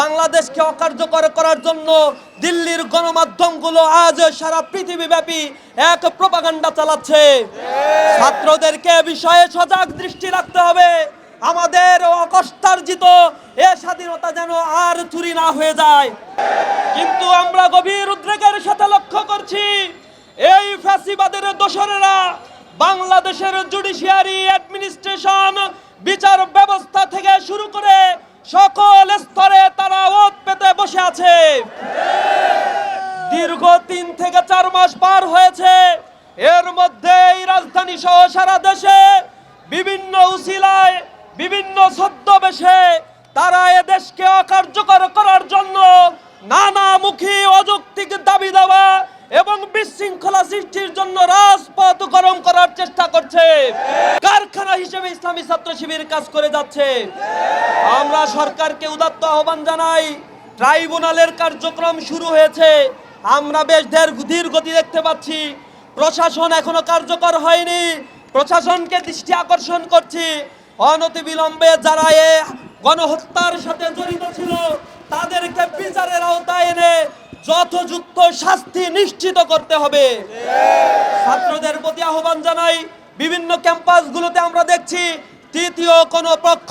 বাংলাদেশকে অকার্যকর করার জন্য দিল্লির গণমাধ্যমগুলো আজ সারা পৃথিবীব্যাপী এক প্রপাগান্ডা চালাচ্ছে। ছাত্রদেরকে বিষয়ে সজাগ দৃষ্টি রাখতে হবে। আমাদের অকষ্টার্জিত এ স্বাধীনতা যেন আর চুরি না হয়ে যায়। কিন্তু আমরা গভীর উদ্রেকের সাথে লক্ষ্য করছি, এই ফ্যাসিবাদের দোসরেরা বাংলাদেশের জুডিশিয়ারি অ্যাডমিনিস্ট্রেশন বিচার ব্যবস্থা থেকে শুরু করে সকল আছে দীর্ঘ তিন থেকে চার মাস পার হয়েছে। এর মধ্যে এই রাজধানী সহ সারা দেশে বিভিন্ন উসিলায়, বিভিন্ন ছদ্মবেশে তারা এ দেশকে অকার্যকর করার জন্য নানামুখী অযৌক্তিক দাবি দেওয়া এবং বিশৃঙ্খলা সৃষ্টির জন্য রাজপথ গরম করার চেষ্টা করছে। কারখানা হিসেবে ইসলামী ছাত্র শিবির কাজ করে যাচ্ছে। আমরা সরকারকে উদাত্ত আহ্বান জানাই ট্রাইব্যুনালের কার্যক্রম শুরু হয়েছে। আমরা বেশ ধীর গতি দেখতে পাচ্ছি। প্রশাসন এখনও কার্যকর হয়নি। প্রশাসনকে দৃষ্টি আকর্ষণ করছি। অনতি বিলম্বে যারা এ গণহত্যার সাথে জড়িত ছিল, তাদেরকে বিচারের আওতায় এনে যথযুক্ত শাস্তি নিশ্চিত করতে হবে। ছাত্রদের প্রতি আহ্বান জানাই। বিভিন্ন ক্যাম্পাসগুলোতে আমরা দেখছি, তৃতীয় কোনো পক্ষ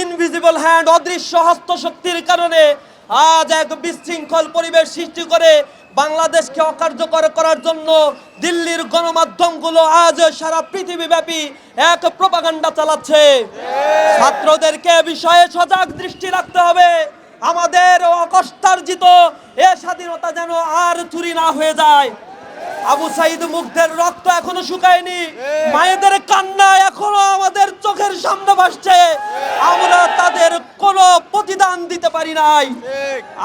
ইনভিজিবল হ্যান্ড অদৃশ্য হস্তশক্তির কারণে আজ এক বিশৃঙ্খল পরিবেশ সৃষ্টি করে বাংলাদেশকে অকার্যকর করার জন্য দিল্লির গণমাধ্যমগুলো আজ সারা পৃথিবীব্যাপী এক প্রপাগান্ডা চালাচ্ছে। ছাত্রদেরকে বিষয়ে সজাগ দৃষ্টি রাখতে হবে। আমাদের অকষ্টার্জিত এ স্বাধীনতা যেন আর চুরি না হয়ে যায়। আবু সাইদ মুগ্ধের রক্ত এখনও শুকায়নি। মায়েদের কান্না এখনও আমাদের চোখের সামনে ভাসছে। আমরা তাদের কোনো পারি নাই।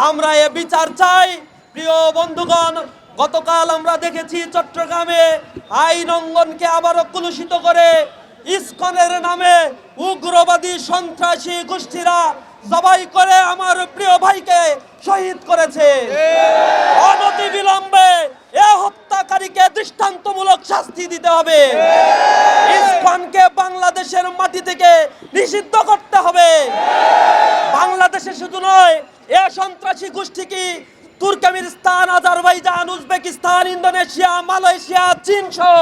আমরা এ বিচার চাই। প্রিয় বন্ধুগণ গতকাল আমরা দেখেছি চট্টগ্রামে আইন অঙ্গনকে আবারও কলুষিত করে ইস্কনের নামে উগ্রবাদী সন্ত্রাসী গোষ্ঠীরা জবাই করে আমার প্রিয় ভাইকে শহীদ করেছে। অনতি বিলম্বে এ হত্যাকারীকে দৃষ্টান্তমূলক শাস্তি দিতে হবে। ইসকনকে বাংলাদেশের মাটি থেকে নিষিদ্ধ করতে হবে। বাংলাদেশে শুধু নয়, এ সন্ত্রাসী গোষ্ঠী কি Turkmenistan, Azerbaijan, Uzbekistan, Indonesia, Malaysia, চীন সহ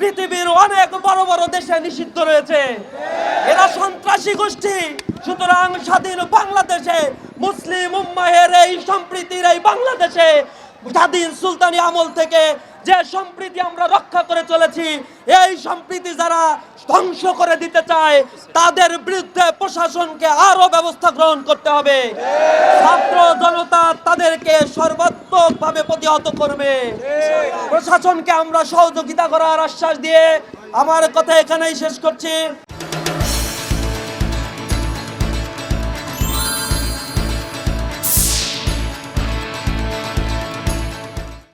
পৃথিবীর অনেক বড় বড় দেশে নিষিদ্ধ রয়েছে। এরা সন্ত্রাসী গোষ্ঠী। সুতরাং স্বাধীন বাংলাদেশে মুসলিম উম্মাহের এই সম্প্রীতির এই বাংলাদেশে স্বাধীন সুলতানি আমল থেকে যে সম্প্রীতি আমরা রক্ষা করে চলেছি, এই সম্প্রীতি যারা ধ্বংস করে দিতে চায়, তাদের বিরুদ্ধে প্রশাসনকে আরও ব্যবস্থা গ্রহণ করতে হবে। ছাত্র জনতা তাদেরকে সর্বাত্মকভাবে প্রতিহত করবে। প্রশাসনকে আমরা সহযোগিতা করার আশ্বাস দিয়ে আমার কথা এখানেই শেষ করছি।